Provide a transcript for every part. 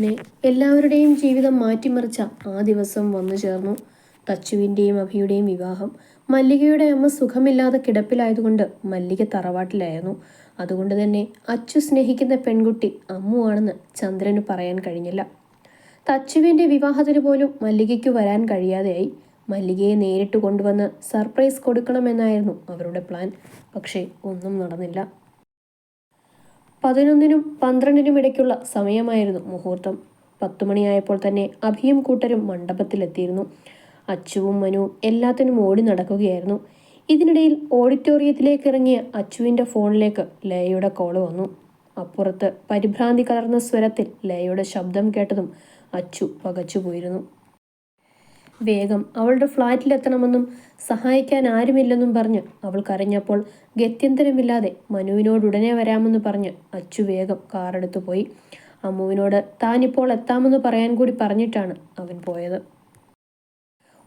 അങ്ങനെ എല്ലാവരുടെയും ജീവിതം മാറ്റിമറിച്ച ആ ദിവസം വന്നു ചേർന്നു. തച്ചുവിന്റെയും അഭിയുടെയും വിവാഹം. മല്ലികയുടെ അമ്മ സുഖമില്ലാതെ കിടപ്പിലായതുകൊണ്ട് മല്ലിക തറവാട്ടിലായിരുന്നു. അതുകൊണ്ട് തന്നെ അച്ചു സ്നേഹിക്കുന്ന പെൺകുട്ടി അമ്മുവാണെന്ന് ചന്ദ്രന് പറയാൻ കഴിഞ്ഞില്ല. തച്ചുവിന്റെ വിവാഹത്തിന് പോലും മല്ലികയ്ക്ക് വരാൻ കഴിയാതെയായി. മല്ലികയെ നേരിട്ട് കൊണ്ടുവന്ന് സർപ്രൈസ് കൊടുക്കണമെന്നായിരുന്നു അവരുടെ പ്ലാൻ. പക്ഷേ ഒന്നും നടന്നില്ല. പതിനൊന്നിനും പന്ത്രണ്ടിനും ഇടയ്ക്കുള്ള സമയമായിരുന്നു മുഹൂർത്തം. പത്തു മണിയായപ്പോൾ തന്നെ അഭിയും കൂട്ടരും മണ്ഡപത്തിലെത്തിയിരുന്നു. അച്ചുവും മനു എല്ലാത്തിനും ഓടി നടക്കുകയായിരുന്നു. ഇതിനിടയിൽ ഓഡിറ്റോറിയത്തിലേക്ക് ഇറങ്ങിയ അച്ചുവിന്റെ ഫോണിലേക്ക് ലയയുടെ കോൾ വന്നു. അപ്പുറത്ത് പരിഭ്രാന്തി കലർന്ന സ്വരത്തിൽ ലയയുടെ ശബ്ദം കേട്ടതും അച്ചു പകച്ചുപോയിരുന്നു. വേഗം അവളുടെ ഫ്ലാറ്റിലെത്തണമെന്നും സഹായിക്കാൻ ആരുമില്ലെന്നും പറഞ്ഞ് അവൾ കരഞ്ഞപ്പോൾ ഗത്യന്തരമില്ലാതെ മനുവിനോട് ഉടനെ വരാമെന്ന് പറഞ്ഞ് അച്ചു വേഗം കാറെടുത്തു പോയി. അമ്മുവിനോട് താനിപ്പോൾ എത്താമെന്ന് പറയാൻ കൂടി പറഞ്ഞിട്ടാണ് അവൻ പോയത്.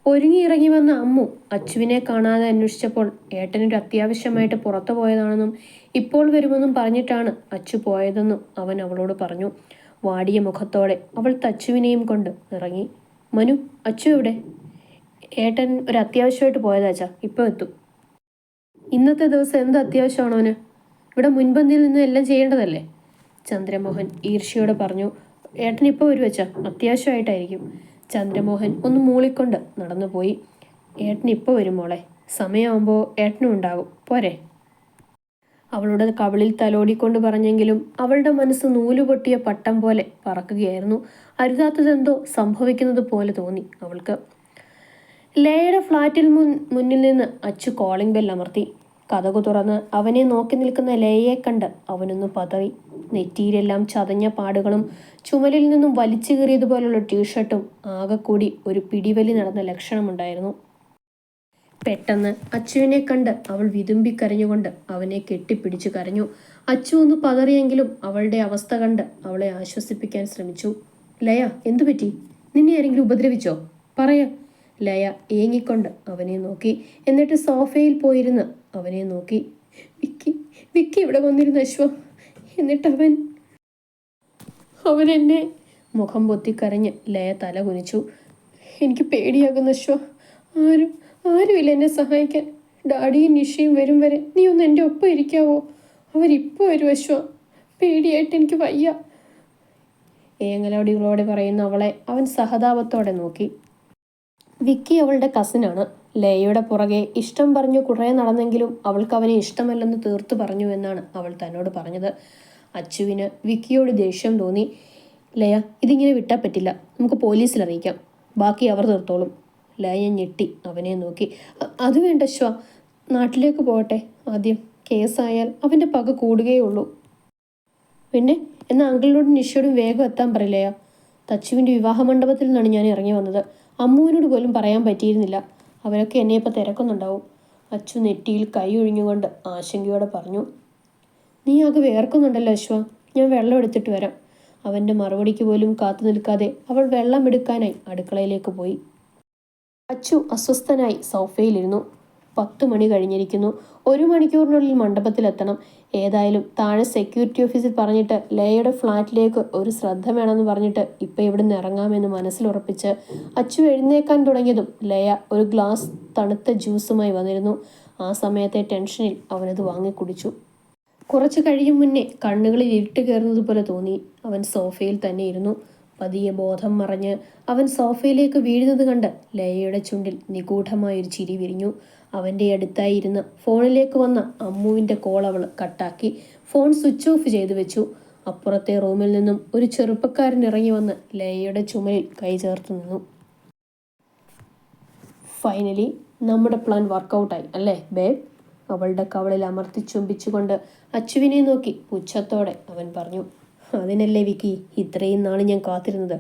ഒരുങ്ങിയിറങ്ങി വന്ന അമ്മു അച്ചുവിനെ കാണാതെ അന്വേഷിച്ചപ്പോൾ ഏട്ടനൊരു അത്യാവശ്യമായിട്ട് പുറത്തു പോയതാണെന്നും ഇപ്പോൾ വരുമെന്നും പറഞ്ഞിട്ടാണ് അച്ചു പോയതെന്നും അവൻ അവളോട് പറഞ്ഞു. വാടിയ മുഖത്തോടെ അവൾ തച്ചുവിനെയും കൊണ്ട് ഇറങ്ങി. മനു അച്ചു എവിടെ? ഏട്ടൻ ഒരു അത്യാവശ്യമായിട്ട് പോയതാച്ചാ ഇപ്പോൾ എത്തും. ഇന്നത്തെ ദിവസം എന്ത് അത്യാവശ്യമാണോ അവന്? ഇവിടെ മുൻപന്തിയിൽ നിന്ന് എല്ലാം ചെയ്യേണ്ടതല്ലേ? ചന്ദ്രമോഹൻ ഈർഷ്യോടെ പറഞ്ഞു ഏട്ടൻ ഇപ്പോൾ വരുവച്ചാ അത്യാവശ്യമായിട്ടായിരിക്കും. ചന്ദ്രമോഹൻ ഒന്ന് മൂളിക്കൊണ്ട് നടന്നുപോയി. ഏട്ടൻ ഇപ്പോൾ വരും മോളെ. സമയമാകുമ്പോൾ ഏട്ടനും ഉണ്ടാകും. പോരെ. അവളുടെ കവളിൽ തലോടിക്കൊണ്ട് പറഞ്ഞെങ്കിലും അവളുടെ മനസ്സ് നൂലുപൊട്ടിയ പട്ടം പോലെ പറക്കുകയായിരുന്നു. അരുതാത്തതെന്തോ സംഭവിക്കുന്നത് പോലെ തോന്നി അവൾക്ക്. ലേയുടെ ഫ്ലാറ്റിൽ മുൻ മുന്നിൽ നിന്ന് അച്ചു കോളിംഗ് ബെൽ അമർത്തി. കഥകു തുറന്ന് അവനെ നോക്കി നിൽക്കുന്ന ലേയെ കണ്ട് അവനൊന്ന് പതറി. നെറ്റിയിലെല്ലാം ചതഞ്ഞ പാടുകളും ചുമലിൽ നിന്നും വലിച്ചു കീറിയതുപോലുള്ള ടീഷർട്ടും ആകെക്കൂടി കൂടി ഒരു പിടിവലി നടന്ന ലക്ഷണമുണ്ടായിരുന്നു. പെട്ടെന്ന് അച്ചുവിനെ കണ്ട് അവൾ വിതുമ്പിക്കരഞ്ഞുകൊണ്ട് അവനെ കെട്ടിപ്പിടിച്ചു കരഞ്ഞു. അച്ചു ഒന്ന് പതറിയെങ്കിലും അവളുടെ അവസ്ഥ കണ്ട് അവളെ ആശ്വസിപ്പിക്കാൻ ശ്രമിച്ചു. ലയ എന്തു പറ്റി? നിന്നെ ആരെങ്കിലും ഉപദ്രവിച്ചോ? പറയ. ലയ ഏങ്ങിക്കൊണ്ട് അവനെ നോക്കി. എന്നിട്ട് സോഫയിൽ പോയിരുന്ന് അവനെ നോക്കി. വിക്കി വിക്കി ഇവിടെ വന്നിരുന്നു അശ്വ. എന്നിട്ട് അവൻ അവൻ എന്നെ മുഖം പൊത്തിക്കരഞ്ഞ് ലയ തല കുനിച്ചു. എനിക്ക് പേടിയാകുന്ന അശ്വ. ആരും ആരുമില്ല എന്നെ സഹായിക്കാൻ. ഡാഡിയും നിഷയും വരും വരെ നീ ഒന്ന് എന്റെ ഒപ്പം ഇരിക്കാവോ? അവരിപ്പോൾ വരും അശ്വ. പേടിയായിട്ട് എനിക്ക് വയ്യ. ഏങ്ങലോടികളോട് പറയുന്ന അവളെ അവൻ സഹതാപത്തോടെ നോക്കി. വിക്കി അവളുടെ കസിനാണ്. ലയയുടെ പുറകെ ഇഷ്ടം പറഞ്ഞു കുറേ നടന്നെങ്കിലും അവൾക്ക് അവനെ ഇഷ്ടമല്ലെന്ന് തീർത്തു പറഞ്ഞു എന്നാണ് അവൾ തന്നോട് പറഞ്ഞത്. അച്ചുവിന് വിക്കിയോട് ദേഷ്യം തോന്നി. ലയ ഇതിങ്ങനെ വിട്ടാൽ പറ്റില്ല. നമുക്ക് പോലീസിൽ അറിയിക്കാം. ബാക്കി അവർ തീർത്തോളും. ലയ ഞെട്ടി അവനെ നോക്കി. "അ- അത് വേണ്ട ശ്വ നാട്ടിലേക്ക് പോകട്ടെ. ആദ്യം കേസായാൽ അവന്റെ പക കൂടുകയേ ഉള്ളൂ പിന്നെ എന്നാൽ അങ്കിളിനോടും നിഷയോടും വേഗം എത്താൻ പറയില്ലയാ തച്ചുവിന്റെ വിവാഹ മണ്ഡപത്തിൽ നിന്നാണ് ഞാൻ ഇറങ്ങി വന്നത്. അമ്മുവിനോട് പോലും പറയാൻ പറ്റിയിരുന്നില്ല. അവരൊക്കെ എന്നെ ഇപ്പോൾ തിരക്കുന്നുണ്ടാവും. അച്ചു നെറ്റിയിൽ കൈ ഒഴിഞ്ഞുകൊണ്ട് ആശങ്കയോടെ പറഞ്ഞു നീ ആകെ വേർക്കുന്നുണ്ടല്ലോ അശ്വ. ഞാൻ വെള്ളം എടുത്തിട്ട് വരാം. അവന്റെ മറുപടിക്ക് പോലും കാത്തു നിൽക്കാതെ അവൾ വെള്ളം എടുക്കാനായി അടുക്കളയിലേക്ക് പോയി. അച്ചു അസ്വസ്ഥനായി സോഫയിലിരുന്നു. പത്തു മണി കഴിഞ്ഞിരിക്കുന്നു. ഒരു മണിക്കൂറിനുള്ളിൽ മണ്ഡപത്തിലെത്തണം. ഏതായാലും താഴെ സെക്യൂരിറ്റി ഓഫീസിൽ പറഞ്ഞിട്ട് ലയയുടെ ഫ്ലാറ്റിലേക്ക് ഒരു ശ്രദ്ധ വേണമെന്ന് പറഞ്ഞിട്ട് ഇപ്പം ഇവിടുന്ന് ഇറങ്ങാമെന്ന് മനസ്സിലുറപ്പിച്ച് അച്ചു എഴുന്നേക്കാൻ തുടങ്ങിയതും ലയ ഒരു ഗ്ലാസ് തണുത്ത ജ്യൂസുമായി വന്നിരുന്നു. ആ സമയത്തെ ടെൻഷനിൽ അവനത് വാങ്ങി കുടിച്ചു. കുറച്ചു കഴിയും മുന്നേ കണ്ണുകളിൽ ഇരുട്ട് കയറുന്നത് പോലെ തോന്നി. അവൻ സോഫയിൽ തന്നെ ഇരുന്നു. പതിയെ ബോധം മറഞ്ഞ് അവൻ സോഫയിലേക്ക് വീഴുന്നത് കണ്ട് ലയയുടെ ചുണ്ടിൽ നിഗൂഢമായൊരു ചിരി വിരിഞ്ഞു. അവന്റെ അടുത്തായി ഇരുന്ന് ഫോണിലേക്ക് വന്ന അമ്മുവിന്റെ കോൾ അവൾ കട്ടാക്കി ഫോൺ സ്വിച്ച് ഓഫ് ചെയ്തു വെച്ചു. അപ്പുറത്തെ റൂമിൽ നിന്നും ഒരു ചെറുപ്പക്കാരൻ ഇറങ്ങി വന്ന് ലയയുടെ ചുമലിൽ കൈ ചേർത്ത് നിന്നു. ഫൈനലി നമ്മുടെ പ്ലാൻ വർക്കൗട്ടായി അല്ലേ ബേബ്? അവളുടെ കവളിൽ അമർത്തി ചുംബിച്ചുകൊണ്ട് അച്ചുവിനെ നോക്കി പുച്ഛത്തോടെ അവൻ പറഞ്ഞു. അതിനല്ലേ വിക്കി? ഇത്രയും നാൾ ഞാൻ കാത്തിരുന്നത്.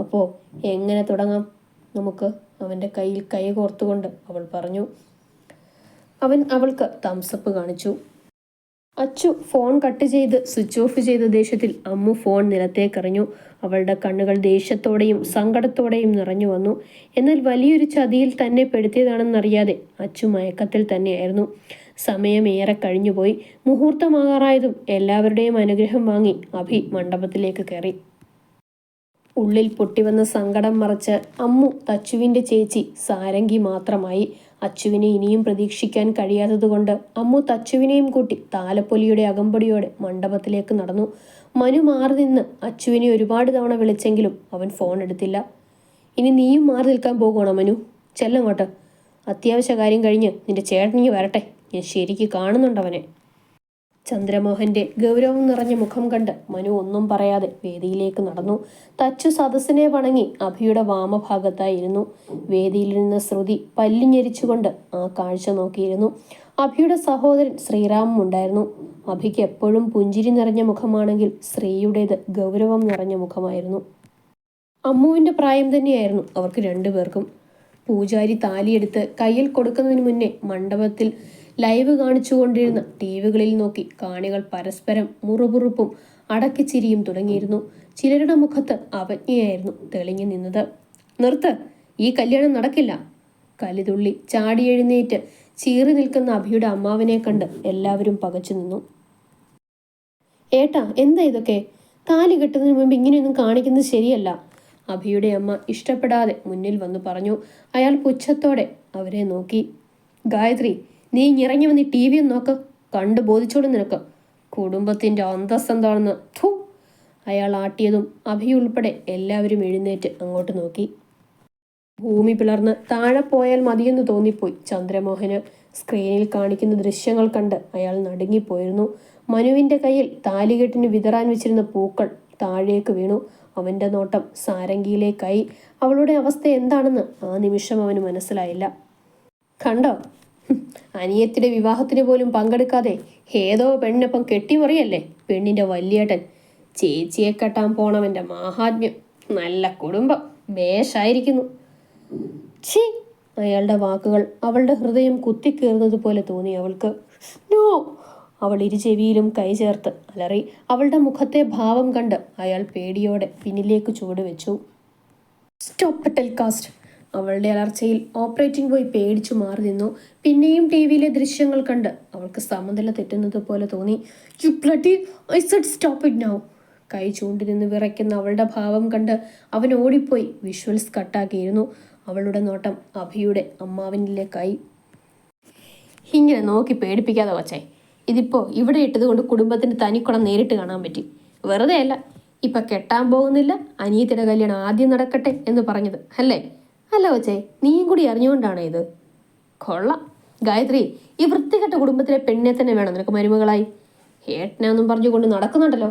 അപ്പോൾ എങ്ങനെ തുടങ്ങാം? നമുക്ക് അവന്റെ കയ്യിൽ കൈ കോർത്തുകൊണ്ട് അവൾ പറഞ്ഞു. അവൻ അവൾക്ക് തംസപ്പ് കാണിച്ചു. അച്ചു ഫോൺ കട്ട് ചെയ്ത് സ്വിച്ച് ഓഫ് ചെയ്ത ദേഷ്യത്തിൽ അമ്മു ഫോൺ നിലത്തേക്കെറിഞ്ഞു. അവളുടെ കണ്ണുകൾ ദേഷ്യത്തോടെയും സങ്കടത്തോടെയും നിറഞ്ഞു വന്നു. എന്നാൽ വലിയൊരു ചതിയിൽ തന്നെ പെടുത്തിയതാണെന്നറിയാതെ അച്ചു മയക്കത്തിൽ തന്നെയായിരുന്നു. സമയമേറെ കഴിഞ്ഞുപോയി. മുഹൂർത്തമാകാറായതും എല്ലാവരുടെയും അനുഗ്രഹം വാങ്ങി അഭി മണ്ഡപത്തിലേക്ക് കയറി. ഉള്ളിൽ പൊട്ടിവന്ന സങ്കടം മറച്ച് അമ്മു തച്ചുവിന്റെ ചേച്ചി സാരംഗി മാത്രമായി. അച്ചുവിനെ ഇനിയും പ്രതീക്ഷിക്കാൻ കഴിയാത്തതുകൊണ്ട് അമ്മു തച്ചുവിനെയും കൂട്ടി താലപ്പൊലിയുടെ അകമ്പടിയോടെ മണ്ഡപത്തിലേക്ക് നടന്നു. മനു മാറി നിന്ന് അച്ചുവിനെ ഒരുപാട് തവണ വിളിച്ചെങ്കിലും അവൻ ഫോൺ എടുത്തില്ല. ഇനി നീയും മാറി നിൽക്കാൻ പോകുകയാണോ മനു? ചെല്ലങ്ങോട്ട്. അത്യാവശ്യ കാര്യം കഴിഞ്ഞ് നിന്റെ ചേട്ടനിങ്ങ് വരട്ടെ. ഞാൻ ശരിക്ക് കാണുന്നുണ്ടവനെ. ചന്ദ്രമോഹന്റെ ഗൗരവം നിറഞ്ഞ മുഖം കണ്ട് മനു ഒന്നും പറയാതെ വേദിയിലേക്ക് നടന്നു. തച്ചു സദസ്സിനെ വണങ്ങി അഭിയുടെ വാമഭാഗത്തായിരുന്നു. വേദിയിൽ നിന്ന് ശ്രുതി പല്ലിഞ്ഞരിച്ചുകൊണ്ട് ആ കാഴ്ച നോക്കിയിരുന്നു. അഭിയുടെ സഹോദരൻ ശ്രീറാമും ഉണ്ടായിരുന്നു. അഭിക്ക് എപ്പോഴും പുഞ്ചിരി നിറഞ്ഞ മുഖമാണെങ്കിൽ ശ്രീയുടേത് ഗൗരവം നിറഞ്ഞ മുഖമായിരുന്നു. അമ്മുവിന്റെ പ്രായം തന്നെയായിരുന്നു അവർക്ക് രണ്ടുപേർക്കും. പൂജാരി താലിയെടുത്ത് കയ്യിൽ കൊടുക്കുന്നതിന് മുന്നേ മണ്ഡപത്തിൽ ലൈവ് കാണിച്ചുകൊണ്ടിരുന്ന ടി നോക്കി കാണികൾ പരസ്പരം മുറുപുറുപ്പും അടക്കിച്ചിരിയും തുടങ്ങിയിരുന്നു. ചിലരുടെ മുഖത്ത് അവജ്ഞയായിരുന്നു തെളിഞ്ഞു നിന്നത്. നിർത്ത് ഈ കല്യാണം നടക്കില്ല കലിതുള്ളി ചാടി എഴുന്നേറ്റ് ചീറി നിൽക്കുന്ന അഭിയുടെ അമ്മാവിനെ കണ്ട് എല്ലാവരും പകച്ചു നിന്നു. ഏട്ടാ എന്താ ഇതൊക്കെ? താലി കെട്ടുന്നതിന് മുമ്പ് ഇങ്ങനെയൊന്നും കാണിക്കുന്നത് ശരിയല്ല അഭിയുടെ അമ്മ ഇഷ്ടപ്പെടാതെ മുന്നിൽ വന്നു പറഞ്ഞു. അയാൾ പുച്ഛത്തോടെ അവരെ നോക്കി. ഗായത്രി നീ ഇറങ്ങി വന്ന് ടി വി നോക്ക്. കണ്ടു ബോധിച്ചോളൂ നിനക്ക്. കുടുംബത്തിന്റെ അന്തസ് എന്താണെന്ന്? ഥു. അയാൾ ആട്ടിയതും അഭിയുൾപ്പെടെ എല്ലാവരും എഴുന്നേറ്റ് അങ്ങോട്ട് നോക്കി. ഭൂമി പിളർന്ന് താഴെ പോയാൽ മതിയെന്ന് തോന്നിപ്പോയി ചന്ദ്രമോഹന്. സ്ക്രീനിൽ കാണിക്കുന്ന ദൃശ്യങ്ങൾ കണ്ട് അയാൾ നടുങ്ങിപ്പോയിരുന്നു. മനുവിന്റെ കയ്യിൽ താലികെട്ടിന് വിതറാൻ വെച്ചിരുന്ന പൂക്കൾ താഴേക്ക് വീണു. അവന്റെ നോട്ടം സാരംഗിയിലേക്കായി. അവളുടെ അവസ്ഥ എന്താണെന്ന് ആ നിമിഷം അവന് മനസ്സിലായില്ല. കണ്ടോ? അനിയത്തിയുടെ വിവാഹത്തിന് പോലും പങ്കെടുക്കാതെ ഏതോ പെണ്ണിനൊപ്പം കെട്ടിമറിയല്ലേ പെണ്ണിന്റെ വല്യേട്ടൻ. ചേച്ചിയെ കെട്ടാൻ പോണവന്റെ മഹാത്മ്യം. നല്ല കുടുംബം. ബേഷായിരിക്കുന്നു ഛീ അയാളുടെ വാക്കുകൾ അവളുടെ ഹൃദയം കുത്തിക്കീറുന്നത് പോലെ തോന്നി അവൾക്ക്. നോ അവൾ ഇരുചെവിയിലും കൈ ചേർത്ത് അലറി അവളുടെ മുഖത്തെ ഭാവം കണ്ട് അയാൾ പേടിയോടെ പിന്നിലേക്ക് ചുവട് വെച്ചു. Stop telecast. അവളുടെ അലർച്ചയിൽ ഓപ്പറേറ്റിംഗ് ബോയ് പേടിച്ചു മാറി നിന്നു. പിന്നെയും ടി വിയിലെ ദൃശ്യങ്ങൾ കണ്ട് അവൾക്ക് സമനില തെറ്റുന്നത് പോലെ തോന്നി. You bloody I said stop it now കൈ ചൂണ്ടി നിന്ന് വിറയ്ക്കുന്ന അവളുടെ ഭാവം കണ്ട് അവൻ ഓടിപ്പോയി. വിഷ്വൽസ് കട്ടാക്കിയിരുന്നു അവളുടെ നോട്ടം അഭിയുടെ അമ്മാവിനിലേക്കായി ഇങ്ങനെ നോക്കി പേടിപ്പിക്കാതെ വച്ചേ ഇതിപ്പോൾ ഇവിടെ ഇട്ടതുകൊണ്ട് കുടുംബത്തിന്റെ തനിക്കുണം നേരിട്ട് കാണാൻ പറ്റി. വെറുതെ അല്ല ഇപ്പൊ കെട്ടാൻ പോകുന്നില്ല അനിയത്തിയുടെ കല്യാണം ആദ്യം നടക്കട്ടെ എന്ന് പറഞ്ഞത് അല്ലേ? അല്ല വച്ചേ നീയും കൂടി അറിഞ്ഞുകൊണ്ടാണോ ഇത്? കൊള്ളാം. ഗായത്രി ഈ വൃത്തികെട്ട കുടുംബത്തിലെ പെണ്ണിനെ തന്നെ വേണം നിനക്ക് മരുമകളായി. ഏട്ടനാന്നും പറഞ്ഞുകൊണ്ട് നടക്കുന്നുണ്ടല്ലോ.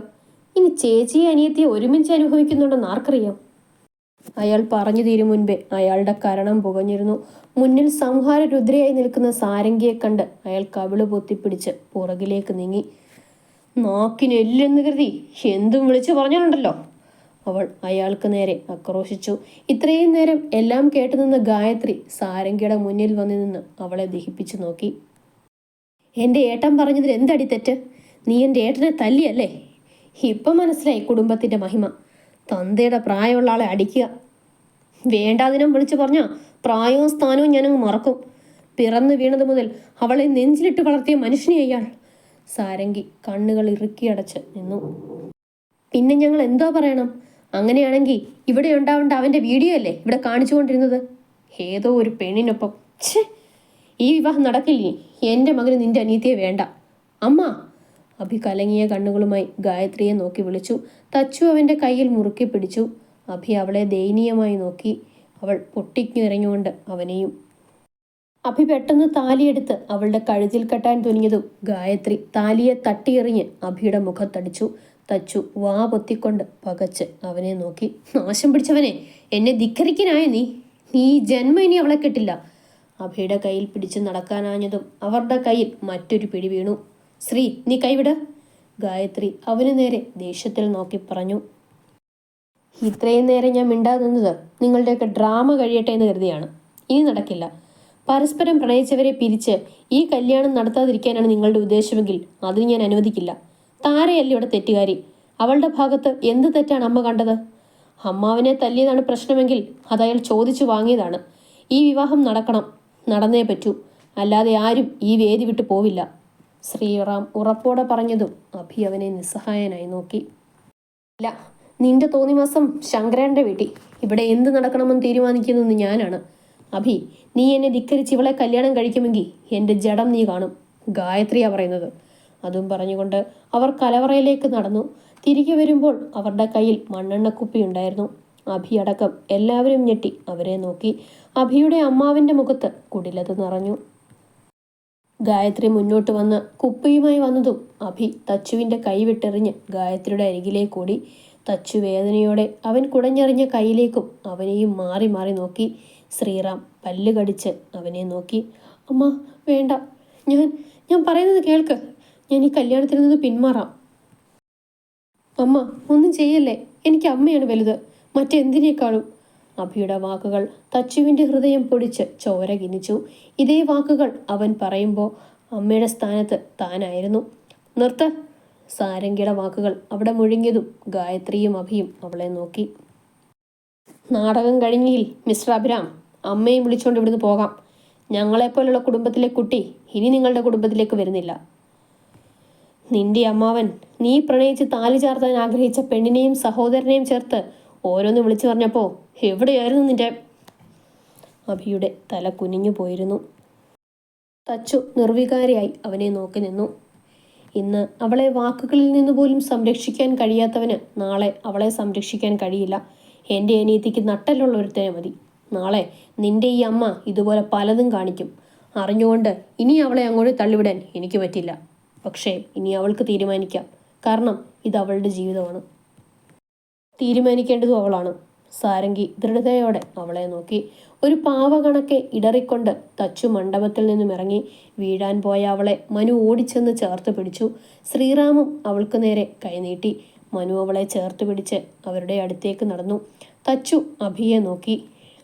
ഇനി ചേച്ചിയെ അനിയത്തിയെ ഒരുമിച്ച് അനുഭവിക്കുന്നുണ്ടെന്ന് ആർക്കറിയാം? അയാൾ പറഞ്ഞു തീരും മുൻപേ അയാളുടെ കരണം പുകഞ്ഞിരുന്നു. മുന്നിൽ സംഹാര രുദ്രയായി നിൽക്കുന്ന സാരംഗിയെ കണ്ട് അയാൾ കവിൾ പൊത്തിപ്പിടിച്ച് പുറകിലേക്ക് നീങ്ങി. നാക്കിനെല്ലെന്ന് കരുതി എന്തും വിളിച്ചു പറഞ്ഞാലുണ്ടല്ലോ അവൾ അയാൾക്ക് നേരെ ആക്രോശിച്ചു. ഇത്രയും നേരം എല്ലാം കേട്ടുനിന്ന ഗായത്രി സാരംഗിയുടെ മുന്നിൽ വന്നു നിന്ന് അവളെ ദഹിപ്പിച്ചു നോക്കി. എന്റെ ഏട്ടൻ പറഞ്ഞതിൽ എന്തടി തെറ്റ്? നീ എന്റെ ഏട്ടനെ തല്ലിയല്ലേ? ഇപ്പം മനസ്സിലായി കുടുംബത്തിന്റെ മഹിമ. തന്തയുടെ പ്രായമുള്ള ആളെ അടിക്കുക. വേണ്ടാതിനം വിളിച്ചു പറഞ്ഞ പ്രായവും സ്ഥാനവും ഞാനങ്ങ് മറക്കും. പിറന്നു വീണത് മുതൽ അവളെ നെഞ്ചിലിട്ട് വളർത്തിയ മനുഷ്യനെ അയാൾ. സാരംഗി കണ്ണുകൾ ഇറുക്കിയടച്ച് നിന്നു. പിന്നെ ഞങ്ങൾ എന്തോ പറയണം? അങ്ങനെയാണെങ്കിൽ ഇവിടെ ഉണ്ടാവേണ്ട അവന്റെ വീഡിയോ അല്ലേ ഇവിടെ കാണിച്ചുകൊണ്ടിരുന്നത്? ഏതോ ഒരു പെണ്ണിനൊപ്പം. ഛേ ഈ വിവാഹം നടക്കില്ലേ? എന്റെ മകന് നിന്റെ അനീതിയെ വേണ്ട. അമ്മ! അഭി കലങ്ങിയ കണ്ണുകളുമായി ഗായത്രിയെ നോക്കി വിളിച്ചു. തച്ചു അവന്റെ കയ്യിൽ മുറുക്കി പിടിച്ചു. അഭി അവളെ ദയനീയമായി നോക്കി. അവൾ പൊട്ടിക്കിറങ്ങിക്കൊണ്ട് അവനെയും അഭി പെട്ടെന്ന് താലിയെടുത്ത് അവളുടെ കഴുതിൽ കെട്ടാൻ തുനിഞ്ഞതും ഗായത്രി താലിയെ തട്ടിയെറിഞ്ഞ് അഭിയുടെ മുഖത്തടിച്ചു. തച്ചു വാ പൊത്തിക്കൊണ്ട് പകച്ച് അവനെ നോക്കി. നാശം പിടിച്ചവനെ എന്നെ ധിക്കരിക്കനായ നീ? നീ ജന്മ ഇനി അവളെ കെട്ടില്ല. അഭയുടെ കയ്യിൽ പിടിച്ച് നടക്കാനാഞ്ഞതും അവരുടെ കയ്യിൽ മറ്റൊരു പിടി വീണു. ശ്രീ നീ കൈവിട്. ഗായത്രി അവന് നേരെ ദേഷ്യത്തിൽ നോക്കി പറഞ്ഞു. ഇത്രയും നേരം ഞാൻ മിണ്ടാതെ നിന്നത് നിങ്ങളുടെയൊക്കെ ഡ്രാമ കഴിയട്ടെ എന്ന് കരുതിയാണ്. ഇനി നടക്കില്ല. പരസ്പരം പ്രണയിച്ചവരെ പിരിച്ച് ഈ കല്യാണം നടത്താതിരിക്കാനാണ് നിങ്ങളുടെ ഉദ്ദേശമെങ്കിൽ അതിന് ഞാൻ അനുവദിക്കില്ല. താരയല്ല ഇവിടെ തെറ്റുകാരി? അവളുടെ ഭാഗത്ത് എന്ത് തെറ്റാണ് അമ്മ കണ്ടത്? അമ്മാവിനെ തല്ലിയതാണ് പ്രശ്നമെങ്കിൽ അത് അയാൾ ചോദിച്ചു വാങ്ങിയതാണ്. ഈ വിവാഹം നടക്കണം. നടന്നേ പറ്റൂ. അല്ലാതെ ആരും ഈ വേദി വിട്ടു പോവില്ല. ശ്രീറാം ഉറപ്പോടെ പറഞ്ഞതും അഭി അവനെ നിസ്സഹായനായി നോക്കി. ഇല്ല നിന്റെ തോന്നിവാസം ശങ്കരന്റെ വീട്ടിൽ. ഇവിടെ എന്ത് നടക്കണമെന്ന് തീരുമാനിക്കുന്നത് ഞാനാണ്. അഭി നീ എന്നെ ധിക്കരിച്ച് ഇവളെ കല്യാണം കഴിക്കുമെങ്കിൽ എന്റെ ജഡം നീ കാണും. ഗായത്രിയാ പറയുന്നത്. അതും പറഞ്ഞുകൊണ്ട് അവർ കലവറയിലേക്ക് നടന്നു. തിരികെ വരുമ്പോൾ അവരുടെ കയ്യിൽ മണ്ണെണ്ണക്കുപ്പി ഉണ്ടായിരുന്നു. അഭി അടക്കം എല്ലാവരും ഞെട്ടി അവരെ നോക്കി. അഭിയുടെ അമ്മാവിന്റെ മുഖത്ത് കുടിലത് നിറഞ്ഞു. ഗായത്രി മുന്നോട്ട് വന്ന് കുപ്പിയുമായി വന്നതും അഭി തച്ചുവിന്റെ കൈ വിട്ടെറിഞ്ഞ് ഗായത്രിയുടെ ഓടി. തച്ചു വേദനയോടെ അവൻ കുടഞ്ഞെറിഞ്ഞ കൈയിലേക്കും അവനെയും മാറി മാറി നോക്കി. ശ്രീറാം പല്ല് കടിച്ച് അവനെ നോക്കി. അമ്മ വേണ്ട. ഞാൻ ഞാൻ പറയുന്നത് കേൾക്ക്. ഞാൻ ഈ കല്യാണത്തിൽ നിന്ന് പിന്മാറാം. അമ്മ ഒന്നും ചെയ്യല്ലേ? എനിക്ക് അമ്മയാണ് വലുത്. മറ്റെന്തിനേക്കാളും അഭിയുടെ വാക്കുകൾ തച്ചുവിന്റെ ഹൃദയം പൊടിച്ച് ചോര കിനിച്ചു ഇതേ വാക്കുകൾ അവൻ പറയുമ്പോൾ അമ്മയുടെ സ്ഥാനത്ത് താനായിരുന്നു. നിർത്ത. സാരംഗിയുടെ വാക്കുകൾ അവിടെ മുഴുങ്ങിയതും ഗായത്രിയും അഭിയും അവളെ നോക്കി. നാടകം കഴിഞ്ഞിൽ മിസ്റ്റർ അഭിരാം അമ്മയും വിളിച്ചുകൊണ്ട് ഇവിടുന്ന് പോകാം. ഞങ്ങളെപ്പോലുള്ള കുടുംബത്തിലെ കുട്ടി ഇനി നിങ്ങളുടെ കുടുംബത്തിലേക്ക് വരുന്നില്ല. നിന്റെ അമ്മാവൻ നീ പ്രണയിച്ച് താലി ചാർത്താൻ ആഗ്രഹിച്ച പെണ്ണിനെയും സഹോദരനെയും ചേർത്ത് ഓരോന്ന് വിളിച്ചു പറഞ്ഞപ്പോൾ എവിടെയായിരുന്നു നിന്റെ അഭിയുടെ തല കുനിഞ്ഞു പോയിരുന്നു. തച്ചു നിർവികാരിയായി അവനെ നോക്കി നിന്നു. ഇന്ന് അവളെ വാക്കുകളിൽ നിന്ന് പോലും സംരക്ഷിക്കാൻ കഴിയാത്തവന് നാളെ അവളെ സംരക്ഷിക്കാൻ കഴിയില്ല. എന്റെ അനിയത്തിക്ക് നട്ടലുള്ള ഒരുത്തനെ മതി. നാളെ നിന്റെ ഈ അമ്മ ഇതുപോലെ പലതും കാണിക്കും. അറിഞ്ഞുകൊണ്ട് ഇനി അവളെ അങ്ങോട്ട് തള്ളിവിടാൻ എനിക്ക് പറ്റില്ല. പക്ഷേ ഇനി അവൾക്ക് തീരുമാനിക്കാം. കാരണം ഇത് അവളുടെ ജീവിതമാണ്. തീരുമാനിക്കേണ്ടതും അവളാണ്. സാരംഗി ദൃഢതയോടെ അവളെ നോക്കി. ഒരു പാവ കണക്കെ ഇടറിക്കൊണ്ട് തച്ചു മണ്ഡപത്തിൽ നിന്നും ഇറങ്ങി വീഴാൻ പോയ അവളെ മനു ഓടിച്ചെന്ന് ചേർത്ത് പിടിച്ചു. ശ്രീറാമും അവൾക്ക് നേരെ കൈനീട്ടി മനു അവളെ ചേർത്ത് പിടിച്ച് അവരുടെ അടുത്തേക്ക് നടന്നു. തച്ചു അഭിയെ നോക്കി.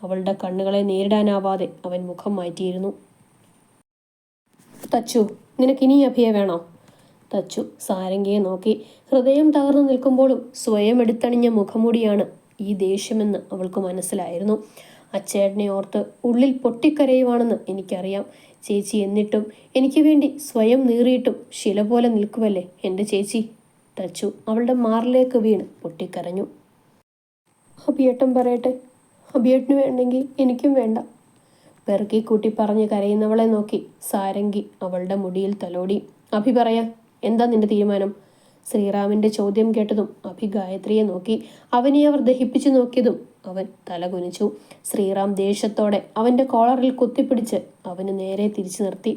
അവളുടെ കണ്ണുകളെ നേരിടാനാവാതെ അവൻ മുഖം മാറ്റിയിരുന്നു. തച്ചു നിനക്കിനി അഭിയെ വേണോ? തച്ചു സാരംഗിയെ നോക്കി. ഹൃദയം തകർന്നു നിൽക്കുമ്പോഴും സ്വയം എടുത്തണിഞ്ഞ മുഖമൂടിയാണ് ഈ ദേഷ്യമെന്ന് അവൾക്ക് മനസ്സിലായിരുന്നു. അച്ചേട്ടനെ ഓർത്ത് ഉള്ളിൽ പൊട്ടിക്കരയുവാണെന്ന് എനിക്കറിയാം. ചേച്ചി എന്നിട്ടും എനിക്ക് വേണ്ടി സ്വയം നീറിയിട്ടും ശില പോലെ നിൽക്കുമല്ലേ എന്റെ ചേച്ചി? തച്ചു അവളുടെ മാറിലേക്ക് വീണ് പൊട്ടിക്കരഞ്ഞു. അഭിയേട്ടൻ പറയട്ടെ. അഭിയേട്ടന് വേണ്ടെങ്കിൽ എനിക്കും വേണ്ട. പെറുക്കി കൂട്ടി പറഞ്ഞ് കരയുന്നവളെ നോക്കി സാരംഗി അവളുടെ മുടിയിൽ തലോടി. അഭി പറയാ എന്താ നിന്റെ തീരുമാനം? ശ്രീറാമിന്റെ ചോദ്യം കേട്ടതും അഭി ഗായത്രിയെ നോക്കി. അവനെ അവർ ദഹിപ്പിച്ചു നോക്കിയതും അവൻ തലകുനിച്ചു ശ്രീറാം ദേഷ്യത്തോടെ അവന്റെ കോളറിൽ കുത്തിപ്പിടിച്ച് അവന് നേരെ തിരിച്ചു നിർത്തി.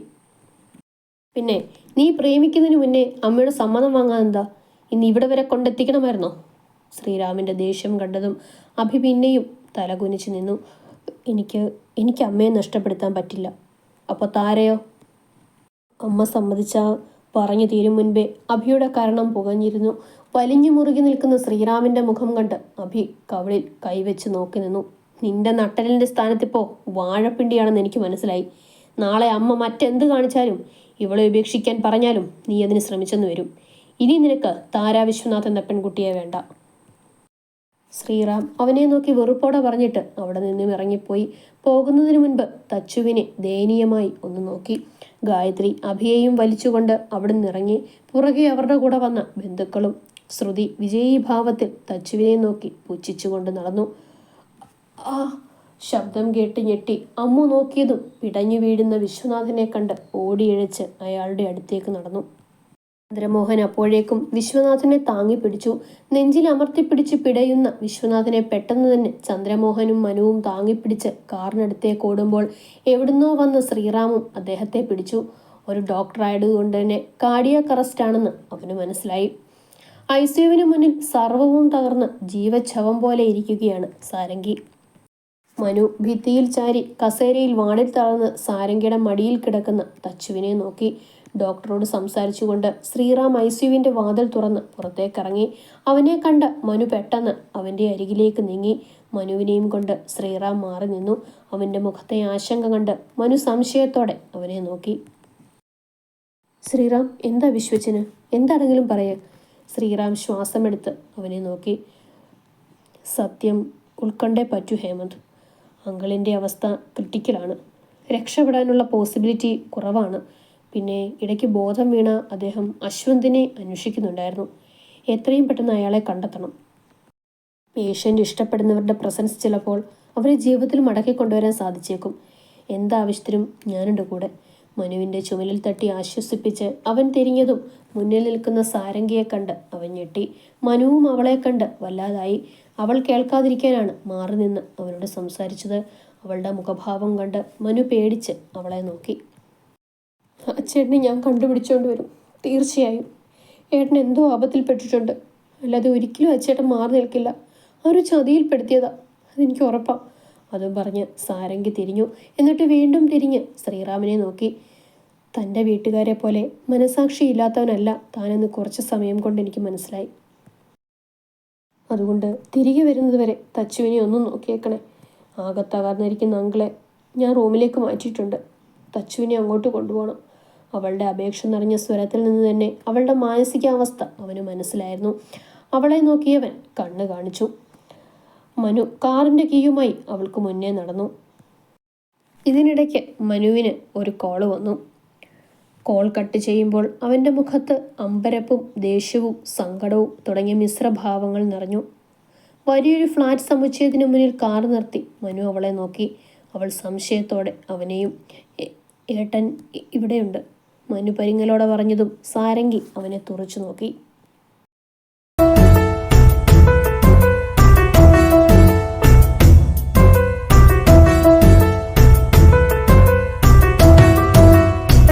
പിന്നെ നീ പ്രേമിക്കുന്നതിന് മുന്നേ അമ്മയുടെ സമ്മതം വാങ്ങാൻ എന്താ? ഇന്ന് ഇവിടെ വരെ കൊണ്ടെത്തിക്കണമായിരുന്നോ? ശ്രീരാമിന്റെ ദേഷ്യം കണ്ടതും അഭി പിന്നെയും തലകുനിച്ചു നിന്നു. എനിക്ക് എനിക്ക് അമ്മയെ നഷ്ടപ്പെടുത്താൻ പറ്റില്ല. അപ്പോൾ താരയോ? അമ്മ സമ്മതിച്ച പറഞ്ഞു തീരും മുൻപേ അഭിയുടെ കരണം പുകഞ്ഞിരുന്നു. വലിഞ്ഞു മുറുകി നിൽക്കുന്ന ശ്രീറാമിന്റെ മുഖം കണ്ട് അഭി കവിളിൽ കൈവച്ച് നോക്കി നിന്നു. നിന്റെ നട്ടലിന്റെ സ്ഥാനത്തിപ്പോൾ വാഴപ്പിണ്ടിയാണെന്ന് എനിക്ക് മനസ്സിലായി. നാളെ അമ്മ മറ്റെന്ത് കാണിച്ചാലും ഇവളെ ഉപേക്ഷിക്കാൻ പറഞ്ഞാലും നീ അതിന് ശ്രമിച്ചെന്ന് വരും. ഇനി നിനക്ക് താരാ വിശ്വനാഥ് എന്ന പെൺകുട്ടിയെ വേണ്ട. ശ്രീറാം അവനെ നോക്കി വെറുപ്പോടെ പറഞ്ഞിട്ട് അവിടെ നിന്നും ഇറങ്ങിപ്പോയി. പോകുന്നതിന് മുൻപ് തച്ചുവിനെ ദയനീയമായി ഒന്ന് നോക്കി. ഗായത്രി അഭിയെയും വലിച്ചുകൊണ്ട് അവിടെ നിന്നിറങ്ങി പുറകെ അവരുടെ കൂടെ വന്ന ബന്ധുക്കളും ശ്രുതി വിജയീഭാവത്തിൽ തച്ചുവിനെ നോക്കി പുച്ഛിച്ചുകൊണ്ട് നടന്നു. ആ ശബ്ദം കേട്ട് ഞെട്ടി അമ്മു നോക്കിയതും പിടഞ്ഞു വീഴുന്ന വിശ്വനാഥനെ കണ്ട് ഓടിയിഴച്ച് അയാളുടെ അടുത്തേക്ക് നടന്നു. ചന്ദ്രമോഹൻ അപ്പോഴേക്കും വിശ്വനാഥനെ താങ്ങി പിടിച്ചു. നെഞ്ചിൽ അമർത്തിപ്പിടിച്ച് പിടയുന്ന വിശ്വനാഥനെ പെട്ടെന്ന് തന്നെ ചന്ദ്രമോഹനും മനുവും താങ്ങിപ്പിടിച്ച് കാറിനടുത്തേക്ക് ഓടുമ്പോൾ എവിടുന്നോ വന്ന ശ്രീറാമും അദ്ദേഹത്തെ പിടിച്ചു. ഒരു ഡോക്ടറായതുകൊണ്ട് തന്നെ കാർഡിയാക് അറസ്റ്റ് ആണെന്ന് അവന് മനസ്സിലായി. ഐ സിയുവിന് മുന്നിൽ സർവവും തകർന്ന് ജീവച്ഛവം പോലെ ഇരിക്കുകയാണ് സാരംഗി. മനു ഭിത്തിയിൽ ചാരി കസേരയിൽ വാണിൽ തളർന്ന് സാരംഗിയുടെ മടിയിൽ കിടക്കുന്ന തച്ചുവിനെ നോക്കി. ഡോക്ടറോട് സംസാരിച്ചുകൊണ്ട് ശ്രീറാം ഐസിയുവിന്റെ വാതിൽ തുറന്ന് പുറത്തേക്കിറങ്ങി. അവനെ കണ്ട് മനു പെട്ടെന്ന് അവന്റെ അരികിലേക്ക് നീങ്ങി. മനുവിനെയും കൊണ്ട് ശ്രീറാം മാറി നിന്നു. അവന്റെ മുഖത്തെ ആശങ്ക കണ്ട് മനു സംശയത്തോടെ അവനെ നോക്കി. ശ്രീറാം എന്താ വിശ്വച്ചന്? എന്താണെങ്കിലും പറയേ. ശ്രീറാം ശ്വാസമെടുത്ത് അവനെ നോക്കി. സത്യം ഉൾക്കൊണ്ടേ പറ്റൂ ഹേമന്ത്. അങ്കിളിന്റെ അവസ്ഥ ക്രിട്ടിക്കലാണ്. രക്ഷപ്പെടാനുള്ള പോസിബിലിറ്റി കുറവാണ്. പിന്നെ ഇടയ്ക്ക് ബോധം വീണ അദ്ദേഹം അശ്വന്തിനെ അന്വേഷിക്കുന്നുണ്ടായിരുന്നു. എത്രയും പെട്ടെന്ന് അയാളെ കണ്ടെത്തണം. പേഷ്യന്റ് ഇഷ്ടപ്പെടുന്നവരുടെ പ്രസൻസ് ചിലപ്പോൾ അവരെ ജീവിതത്തിൽ മടക്കി കൊണ്ടുവരാൻ സാധിച്ചേക്കും. എന്താവശ്യത്തിനും ഞാനുണ്ട് കൂടെ. മനുവിന്റെ ചുമലിൽ തട്ടി ആശ്വസിപ്പിച്ച് അവൻ തിരിഞ്ഞതും മുന്നിൽ നിൽക്കുന്ന സാരംഗിയെ കണ്ട് അവൻ ഞെട്ടി. മനുവും അവളെ കണ്ട് വല്ലാതായി. അവൾ കേൾക്കാതിരിക്കാനാണ് മാറി നിന്ന് അവനോട് സംസാരിച്ചത്. അവളുടെ മുഖഭാവം കണ്ട് മനു പേടിച്ച് അവളെ നോക്കി. അച്ചേട്ടനെ ഞാൻ കണ്ടുപിടിച്ചുകൊണ്ട് വരും. തീർച്ചയായും. ഏട്ടൻ എന്തോ ആപത്തിൽപ്പെട്ടിട്ടുണ്ട്. അല്ലാതെ ഒരിക്കലും അച്ചേട്ടൻ മാറി നിൽക്കില്ല. ആ ഒരു ചതിയിൽപ്പെടുത്തിയതാ. അതെനിക്ക് ഉറപ്പാണ് അതും പറഞ്ഞ് സാരംഗി തിരിഞ്ഞു. എന്നിട്ട് വീണ്ടും തിരിഞ്ഞ് ശ്രീറാമിനെ നോക്കി. തന്റെ വീട്ടുകാരെ പോലെ മനസാക്ഷി ഇല്ലാത്തവനല്ല താനെന്ന് കുറച്ച് സമയം കൊണ്ട് എനിക്ക് മനസ്സിലായി. അതുകൊണ്ട് തിരികെ വരുന്നതുവരെ തച്ചുവിനെ ഒന്നും നോക്കിയേക്കണേ. ആകെ തകർന്നിരിക്കുന്ന അങ്കിളെ ഞാൻ റൂമിലേക്ക് മാറ്റിയിട്ടുണ്ട്. തച്ചുവിനെ അങ്ങോട്ട് കൊണ്ടുപോകണം. അവളുടെ അപേക്ഷ നിറഞ്ഞ സ്വരത്തിൽ നിന്ന് തന്നെ അവളുടെ മാനസികാവസ്ഥ അവന് മനസ്സിലായിരുന്നു. അവളെ നോക്കിയവൻ കണ്ണു കാണിച്ചു. മനു കാറിന്റെ കീയുമായി അവൾക്ക് മുന്നേ നടന്നു. ഇതിനിടയ്ക്ക് മനുവിന് ഒരു കോൾ വന്നു. കോൾ കട്ട് ചെയ്യുമ്പോൾ അവന്റെ മുഖത്ത് അമ്പരപ്പും ദേഷ്യവും സങ്കടവും തുടങ്ങിയ മിശ്രഭാവങ്ങൾ നിറഞ്ഞു. വലിയൊരു ഫ്ലാറ്റ് സമുച്ചയത്തിന് മുന്നിൽ കാർ നിർത്തി മനു അവളെ നോക്കി. അവൾ സംശയത്തോടെ അവനെയും "ഏ- ഏട്ടൻ ഇവിടെയുണ്ട്. മനു പരിങ്ങലോടെ പറഞ്ഞതും സാരംഗി അവനെ തുറച്ചു നോക്കി.